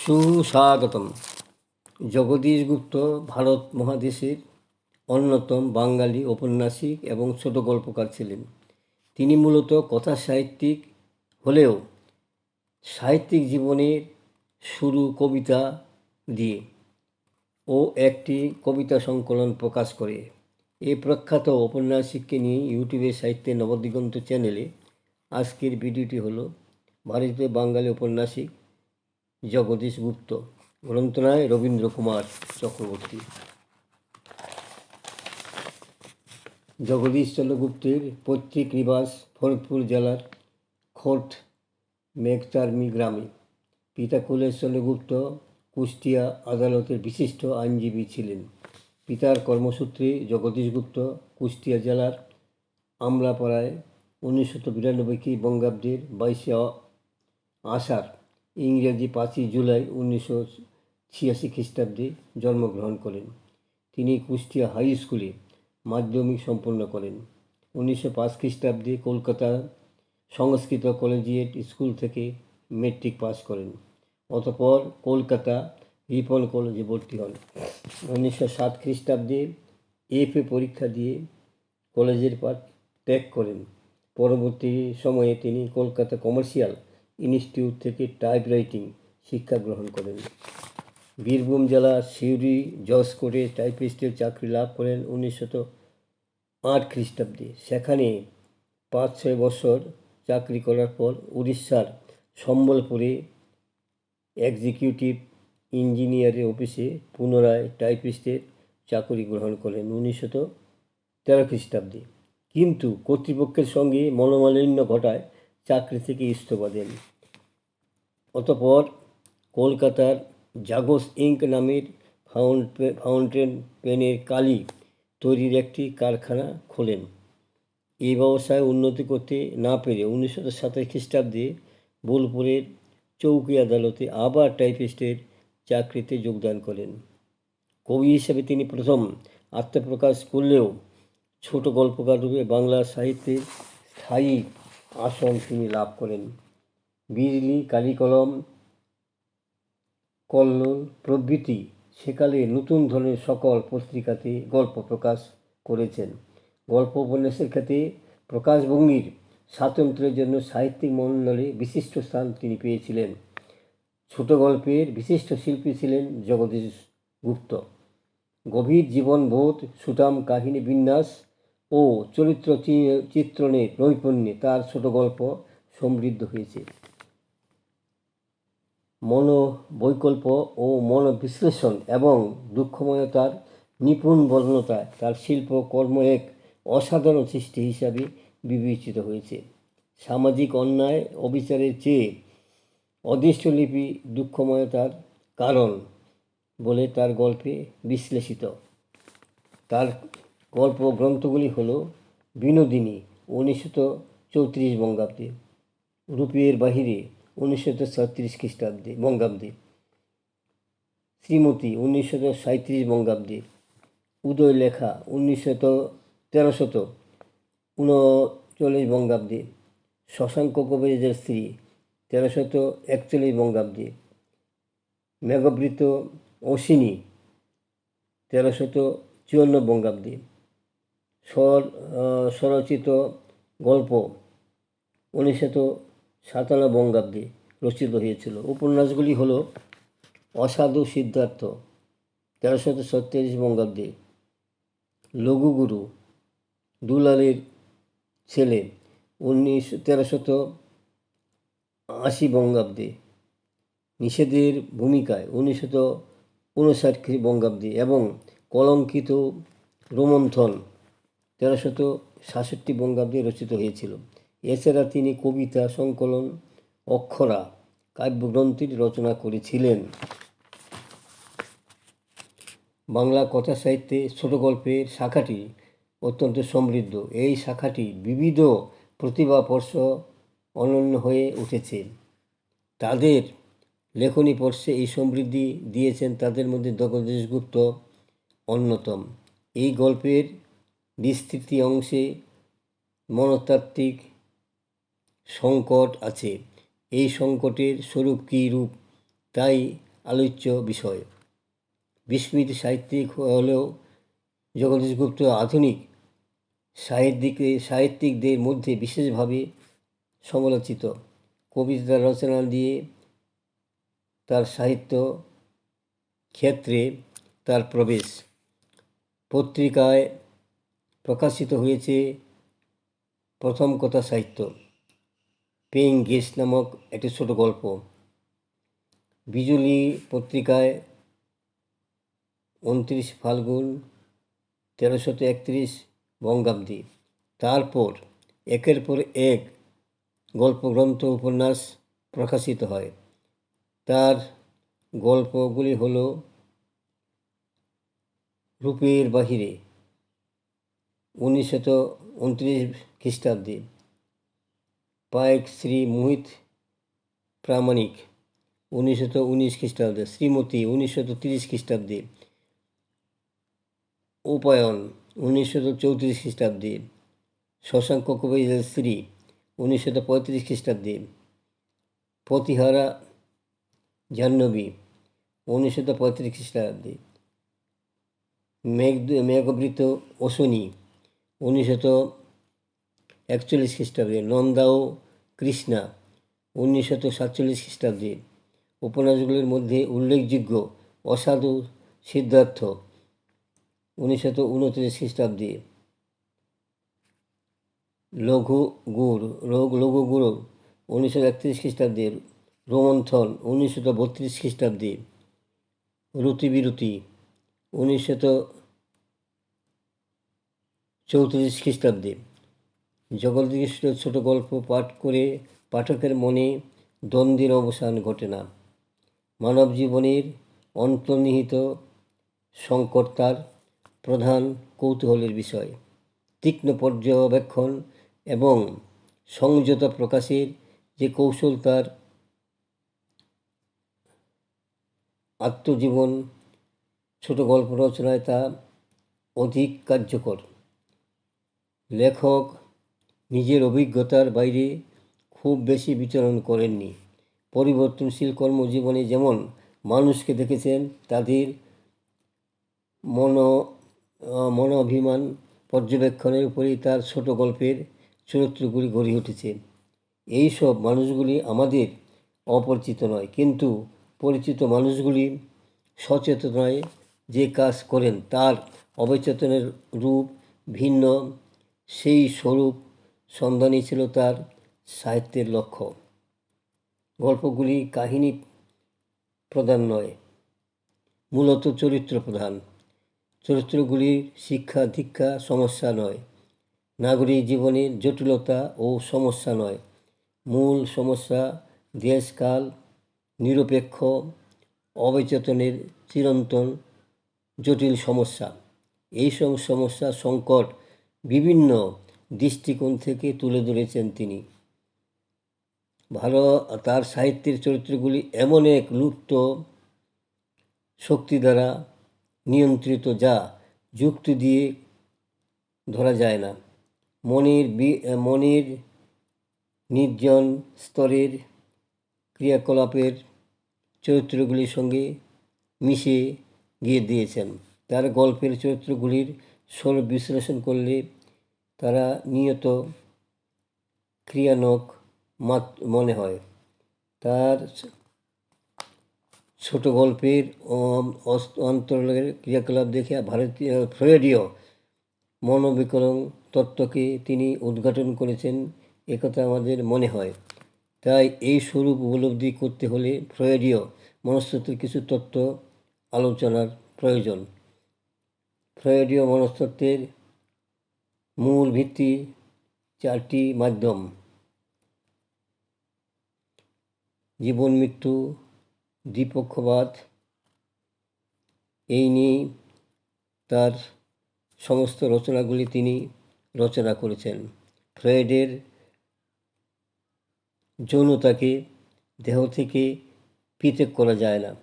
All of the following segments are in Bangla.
সুস্বাগতম। জগদীশ গুপ্ত, ভারত মহাদেশের অন্যতম বাঙালি ঔপন্যাসিক এবং ছোট গল্পকার ছিলেন। তিনি মূলত কথা সাহিত্যিক হলেও সাহিত্যিক জীবনের শুরু কবিতা দিয়ে ও একটি কবিতা সংকলন প্রকাশ করে। এই প্রখ্যাত ঔপন্যাসিককে নিয়ে ইউটিউবে সাহিত্যের নবদিগন্ত চ্যানেলে আজকের ভিডিওটি হলো, ভারতীয় বাঙালি ঔপন্যাসিক জগদীশ গুপ্ত, গ্রন্থনায় রবীন্দ্র কুমার চক্রবর্তী। জগদীশ চন্দ্র গুপ্তের পৈতৃক নিবাস ফরিদপুর জেলার খোর্ট মেঘচার্মি গ্রামে। পিতা কুলেশ চন্দ্রগুপ্ত কুষ্টিয়া আদালতের বিশিষ্ট আইনজীবী ছিলেন। পিতার কর্মসূত্রে জগদীশ গুপ্ত কুষ্টিয়া জেলার আমলাপাড়ায় উনিশশো বিরানব্বই কি বঙ্গাব্দের বাইশে আষাঢ় ইংরেজি পাঁচই জুলাই উনিশশো ছিয়াশি খ্রিস্টাব্দে জন্মগ্রহণ করেন। তিনি কুষ্টিয়া হাই স্কুলে মাধ্যমিক সম্পন্ন করেন। উনিশশো পাঁচ খ্রিস্টাব্দে কলকাতা সংস্কৃত কলেজিয়েট স্কুল থেকে মেট্রিক পাস করেন। অতঃপর কলকাতা রিপন কলেজে ভর্তি হন। উনিশশো সাত খ্রিস্টাব্দে এফএ পরীক্ষা দিয়ে কলেজের পাঠ ত্যাগ করেন। পরবর্তী সময়ে তিনি কলকাতা কমার্শিয়াল ইনস্টিটিউট থেকে টাইপরাইটিং শিক্ষা গ্রহণ করেন। বীরভূম জেলার সিউড়ি জজ কোর্টে টাইপিস্টের চাকরি লাভ করেন উনিশশো আট খ্রিস্টাব্দে। সেখানে পাঁচ ছয় বছর চাকরি করার পর উড়িষ্যার সম্বলপুরে এক্সিকিউটিভ ইঞ্জিনিয়ারের অফিসে পুনরায় টাইপিস্টের চাকরি গ্রহণ করেন উনিশশো তেরো খ্রিস্টাব্দে। কিন্তু কর্তৃপক্ষের সঙ্গে মনোমালিন্য ঘটায় চাকরি থেকে ইস্তফা দেন অতপর কলকাতার জাগোস ইঙ্ক নামের ফাউন্ট ফাউন্টেন পেনের কালি তৈরির একটি কারখানা খোলেন। এই ব্যবসায় উন্নতি করতে না পেরে উনিশশো সাতাশ খ্রিস্টাব্দে বোলপুরের চৌকি আদালতে আবার টাইপিস্টের চাকরিতে যোগদান করেন। কবি হিসেবে তিনি প্রথম আত্মপ্রকাশ করলেও ছোট গল্পকার রূপে বাংলা সাহিত্যের স্থায়ী আসন তিনি লাভ করেন। বিজলি, কালিকলম, কল্লোল প্রভৃতি সেকালে নতুন ধরনের সকল পত্রিকাতে গল্প প্রকাশ করেছেন। গল্প উপন্যাসের ক্ষেত্রে প্রকাশভঙ্গির স্বাতন্ত্র্যের জন্য সাহিত্যিক মণ্ডলে বিশিষ্ট স্থান তিনি পেয়েছিলেন। ছোট গল্পের বিশিষ্ট শিল্পী ছিলেন জগদীশ গুপ্ত। গভীর জীবনবোধ, সুঠাম কাহিনী বিন্যাস ও চরিত্র চি- চিত্রণের নৈপুণ্যে তার ছোট গল্প সমৃদ্ধ হয়েছে। মনোবৈকল্প ও মনোবিশ্লেষণ এবং দুঃখময়তার নিপুণ বর্ণতায় তার শিল্প কর্ম এক অসাধারণ সৃষ্টি হিসাবে বিবেচিত হয়েছে। সামাজিক অন্যায় অবিচারের চেয়ে অদৃষ্টলিপি দুঃখময়তার কারণ বলে তার গল্পে বিশ্লেষিত। তার গল্প গ্রন্থগুলি হল বিনোদিনী উনিশশো চৌত্রিশ বঙ্গাব্দে, রূপের বাহিরে উনিশশো ছত্রিশ খ্রিস্টাব্দে বঙ্গাব্দে, শ্রীমতী উনিশশো সাঁত্রিশ বঙ্গাব্দে, উদয় লেখা উনিশশো তেরোশত উনচল্লিশ বঙ্গাব্দে, শশাঙ্ক কবিরাজের স্ত্রী তেরোশত একচল্লিশ বঙ্গাব্দে, মেঘবৃত অশ্বিনী তেরোশত চুয়ান্ন বঙ্গাব্দে। স্বর স্বরচিত গল্প উনিশশত সাতান্ন বঙ্গাব্দে রচিত হয়েছিল। উপন্যাসগুলি হল অসাধু সিদ্ধার্থ, তেরোশত সত্তিরিশ বঙ্গাব্দে লঘুগুরু, দুলালের ছেলে, উনিশ, তেরোশত আশি বঙ্গাব্দে নিষেধের ভূমিকায়, উনিশশত উনষাট বঙ্গাব্দে এবং কলঙ্কিত রোমন্থন তেরোশত সাতষট্টি বঙ্গাব্দে রচিত হয়েছিল। এছাড়া তিনি কবিতা, সংকলন, অক্ষরা, কাব্যগ্রন্থের রচনা করেছিলেন। বাংলা কথা সাহিত্যে ছোট গল্পের শাখাটি অত্যন্ত সমৃদ্ধ। এই শাখাটি বিবিধ প্রতিভাপর্শ অনন্য হয়ে উঠেছে। তাদের লেখনী পর্ষে এই সমৃদ্ধি দিয়েছেন তাদের মধ্যে জগদীশ গুপ্ত অন্যতম। এই গল্পের বিস্তৃতি অংশে মনস্তাত্ত্বিক সংকট আছে। এই সংকটের স্বরূপ কী রূপ? তাই আলোচ্য বিষয়। বিস্মিত সাহিত্যিক হলেও জগদীশ গুপ্ত আধুনিক সাহিত্যিক, সাহিত্যিকদের মধ্যে বিশেষভাবে সমালোচিত। কবিতা রচনা দিয়ে তার সাহিত্য ক্ষেত্রে তার প্রবেশ। পত্রিকায় প্রকাশিত হয়েছে প্রথম কথা সাহিত্য, পেইং গেস নামক একটি ছোট গল্প। বিজলি পত্রিকায় উনত্রিশ ফাল্গুন তেরোশত একত্রিশ বঙ্গাব্দী। তারপর একের পর এক গল্পগ্রন্থ উপন্যাস প্রকাশিত হয়। তার গল্পগুলি হল রূপের বাহিরে উনিশশত উনত্রিশ খ্রিস্টাব্দে পায়েক শ্রী মোহিত প্রামাণিক উনিশশত উনিশ খ্রিস্টাব্দে, শ্রীমতী উনিশশত তিরিশ খ্রিস্টাব্দে, উপায়ন উনিশশত চৌত্রিশ খ্রিস্টাব্দে, শশাঙ্ক কবিরাজের স্ত্রী উনিশশত পঁয়ত্রিশ খ্রিস্টাব্দে প্রতিহারা জাহ্নবী উনিশশত পঁয়ত্রিশ খ্রিস্টাব্দে মেঘ মেঘবৃত অশনি উনিশশত একচল্লিশ খ্রিস্টাব্দে নন্দা ও কৃষ্ণা উনিশশত সাতচল্লিশ খ্রিস্টাব্দে উপন্যাসগুলির মধ্যে উল্লেখযোগ্য অসাধু সিদ্ধার্থ উনিশশত উনত্রিশ খ্রিস্টাব্দে লঘু গুড় লঘু লঘু গুড় উনিশশো একত্রিশ খ্রিস্টাব্দে রোমন্থন উনিশশত বত্রিশ খ্রিস্টাব্দে রুতিবিরতি উনিশশত চৌত্রিশ খ্রিস্টাব্দে জগদীশ ছোট গল্প পাঠ করে পাঠকের মনে দ্বন্দ্বের অবসান ঘটে না। মানব জীবনের অন্তর্নিহিত সংকট তার প্রধান কৌতূহলের বিষয়। তীক্ষ্ণ পর্যবেক্ষণ এবং সংযত প্রকাশের যে কৌশল তার আত্মজীবন ছোট গল্প রচনায় তা অধিক কার্যকর। লেখক নিজের অভিজ্ঞতার বাইরে খুব বেশি বিচরণ করেননি। পরিবর্তনশীল কর্মজীবনে যেমন মানুষকে দেখেছেন, তাদের মন মনোভিমান পর্যবেক্ষণের উপরেই তার ছোট গল্পের চরিত্রগুলি গড়ে উঠেছে। এই সব মানুষগুলি আমাদের অপরিচিত নয়, কিন্তু পরিচিত মানুষগুলি সচেতনায় যে কাজ করেন। তার অবচেতনের রূপ ভিন্ন সেই স্বরূপ সন্ধানই ছিল তার সাহিত্যের লক্ষ্য। গল্পগুলি কাহিনী প্রধান নয়, মূলত চরিত্র প্রধান। চরিত্রগুলির শিক্ষা, দীক্ষা, সমস্যা নয়। নাগরিক জীবনের জটিলতা ও সমস্যা নয়। মূল সমস্যা দেশকাল, নিরপেক্ষ, অবচেতনের চিরন্তন, জটিল সমস্যা। এই সব সমস্যা সংকট বিভিন্ন দৃষ্টিকোণ থেকে তুলে ধরেছেন তিনি। ভালো, তার সাহিত্যের চরিত্রগুলি এমন এক লুপ্ত শক্তি দ্বারা নিয়ন্ত্রিত যা যুক্তি দিয়ে ধরা যায় না। মনের মনের নির্জন স্তরের ক্রিয়াকলাপের চরিত্রগুলির সঙ্গে মিশে গিয়ে দিয়েছেন। তার গল্পের চরিত্রগুলির স্বর বিশ্লেষণ করলে তারা নিয়ত ক্রিয়ানক মনে হয়। তার ছোট গল্পের অন্তরের ক্রিয়াকলাপ দেখে ভারতীয়, ফ্রয়েডীয় মনোবিকরণ তত্ত্বকে তিনি উদ্ঘাটন করেছেন একথা আমাদের মনে হয়। তাই এই স্বরূপ উপলব্ধি করতে হলে ফ্রয়েডীয় মনস্তত্ত্বের কিছু তত্ত্ব আলোচনার প্রয়োজন। ফ্রয়েডীয় মনস্তত্ত্বের মূল ভিত্তি চারটি মাধ্যম। জীবন, মৃত্যু, দ্বিপক্ষবাদ, এই নিয়ে তার সমস্ত রচনাগুলি তিনি রচনা করেছেন। ফ্রয়েডের যৌনতাকে দেহ থেকে পৃথক করা যায় না।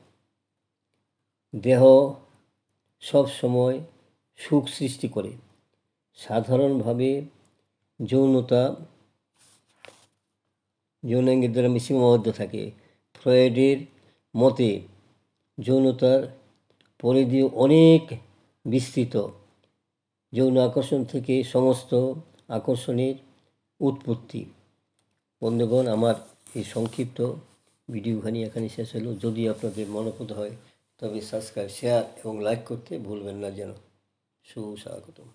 দেহ সব সময় সুখ সৃষ্টি করে। সাধারণভাবে যৌনতা, যৌনাঙ্গের দ্বারা সীমাবদ্ধ থাকে। ফ্রয়েডের মতে যৌনতার পরিধি অনেক বিস্তৃত। যৌন আকর্ষণ থেকে সমস্ত আকর্ষণের উৎপত্তি। বন্ধুগণ, আমার এই সংক্ষিপ্ত ভিডিওখানি এখানে শেষ হলো। যদি আপনাদের মনোপুত হয়, তবে সাবস্ক্রাইব শেয়ার এবং লাইক করতে ভুলবেন না যেন। সুস্বাগতম।